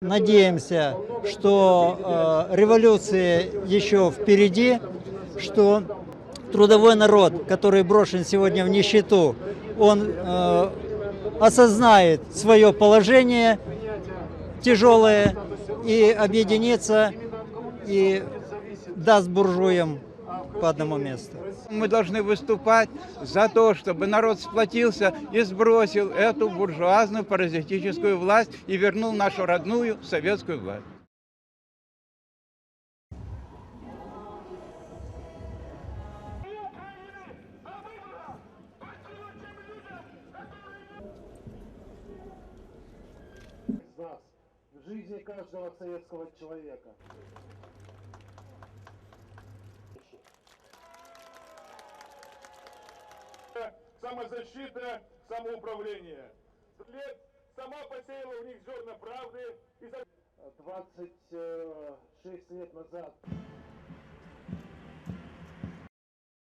Надеемся, что э, революция еще впереди, что трудовой народ, который брошен сегодня в нищету, он э, осознает свое положение тяжелое и объединится и даст буржуям по одному месту. Мы должны выступать за то, чтобы народ сплотился и сбросил эту буржуазную паразитическую власть и вернул нашу родную советскую власть. жизни каждого советского человека. Самозащита, самоуправление. Лет сама посеяла в них зерна правды и за- 26 лет назад